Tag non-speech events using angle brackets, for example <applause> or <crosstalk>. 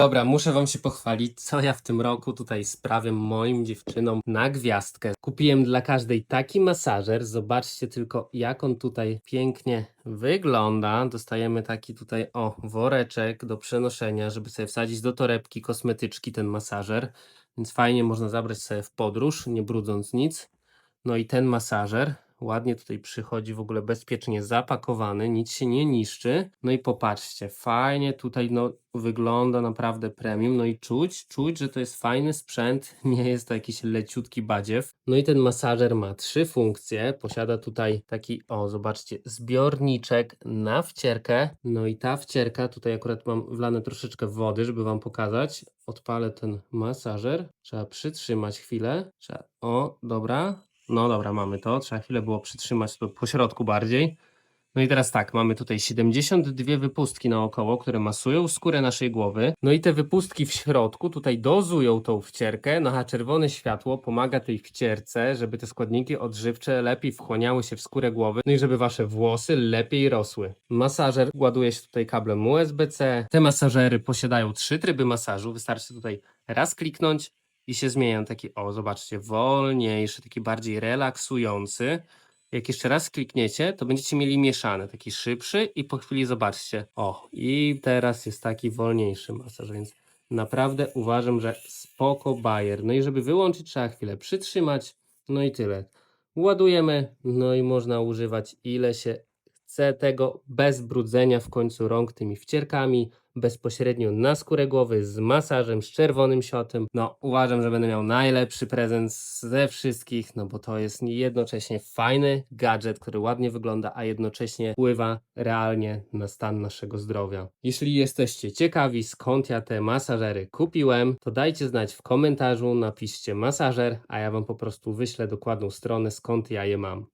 Dobra, muszę wam się pochwalić, co ja w tym roku tutaj sprawię moim dziewczynom na gwiazdkę. Kupiłem dla każdej taki masażer. Zobaczcie tylko, jak on tutaj pięknie wygląda. Dostajemy taki tutaj, o, woreczek do przenoszenia, żeby sobie wsadzić do torebki kosmetyczki ten masażer. Więc fajnie można zabrać sobie w podróż, nie brudząc nic. No i ten masażer ładnie tutaj przychodzi w ogóle bezpiecznie zapakowany, nic się nie niszczy. No i popatrzcie, fajnie tutaj no wygląda naprawdę premium, no i czuć, czuć, że to jest fajny sprzęt, <laughs> nie jest to jakiś leciutki badziew. No i ten masażer ma trzy funkcje, posiada tutaj taki, o zobaczcie, zbiorniczek na wcierkę, no i ta wcierka, tutaj akurat mam wlane troszeczkę wody, żeby wam pokazać. Odpalę ten masażer, trzeba przytrzymać chwilę, trzeba, o dobra, no dobra, mamy to. Trzeba chwilę było przytrzymać to po środku bardziej. No i teraz tak, mamy tutaj 72 wypustki naokoło, które masują skórę naszej głowy. No i te wypustki w środku tutaj dozują tą wcierkę, no a czerwone światło pomaga tej wcierce, żeby te składniki odżywcze lepiej wchłaniały się w skórę głowy, no i żeby wasze włosy lepiej rosły. Masażer ładuje się tutaj kablem USB-C. Te masażery posiadają trzy tryby masażu, wystarczy tutaj raz kliknąć i się zmienia na taki, o zobaczcie, wolniejszy, taki bardziej relaksujący. Jak jeszcze raz klikniecie, to będziecie mieli mieszany, taki szybszy i po chwili zobaczcie, o i teraz jest taki wolniejszy masaż, więc naprawdę uważam, że spoko bajer. No i żeby wyłączyć trzeba chwilę przytrzymać, no i tyle. Ładujemy, no i można używać ile się chce tego bez brudzenia w końcu rąk tymi wcierkami, bezpośrednio na skórę głowy z masażem, z czerwonym siotem. No, uważam, że będę miał najlepszy prezent ze wszystkich, no bo to jest jednocześnie fajny gadżet, który ładnie wygląda, a jednocześnie wpływa realnie na stan naszego zdrowia. Jeśli jesteście ciekawi, skąd ja te masażery kupiłem, to dajcie znać w komentarzu, napiszcie masażer, a ja wam po prostu wyślę dokładną stronę, skąd ja je mam.